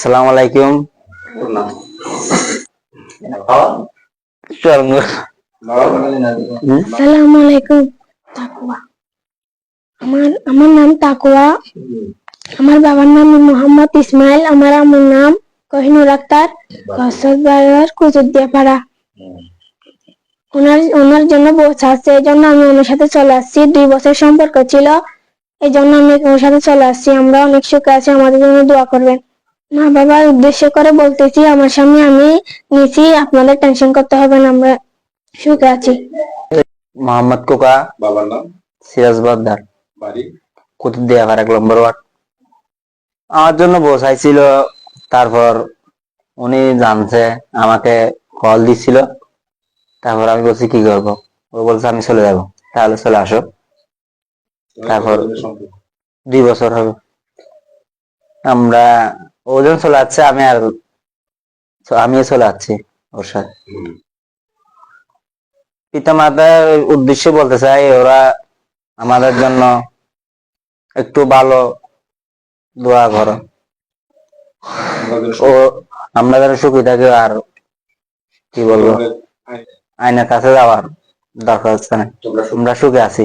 সালাম আলাইকুম। আসসালামু আলাইকুম তাকুয়া আমার আমার নাম তাকুয়া আমার বাবার নাম মোহাম্মদ ইসমাইল, আমার আমার নাম কহিনুর আক্তার। কসরত বাজার কুচুদ্দিয়া পাড়া ওনার ওনার জন্য বসে আছে এই জন্য আমি ওনার সাথে চলে আসছি। দুই বছর সম্পর্ক ছিল এই জন্য আমি ওনার সাথে চলে আসছি। আমরা অনেক সুখে আছি আমাদের জন্য দোয়া করবেন। মা বাবার উদ্দেশ্য করে বলতেছি আমার সামনে আমি নিছি আপনাদের টেনশন করতে হবে না আমরা সুখে আছি। মোহাম্মদ কোকা বাবার নাম? সিরাজ বাদ্দার বাড়ি? কুতুবদিয়া এক নম্বর ওয়ার্ড? আমার জন্য বসাইছিল তারপর উনি জানছে আমাকে কল দিছিল। তারপর আমি বলছি কি করব? ও বলছে আমি চলে যাব। তাহলে চলে আসো। তারপর দুই বছর হবে। আমরা ওজন চলে যাচ্ছে আমি আর আমিও চলে যাচ্ছি ওর সাথে। পিতা মাতার উদ্দেশ্য বলতে চাই ওরা আমাদের জন্য একটু ভালো দোয়া করো। ও আমরা যেন সুখী থাকি আর কি বলব? আইনের কাছে যাওয়ার দরকার হচ্ছে না। আমরা সুখে আছি।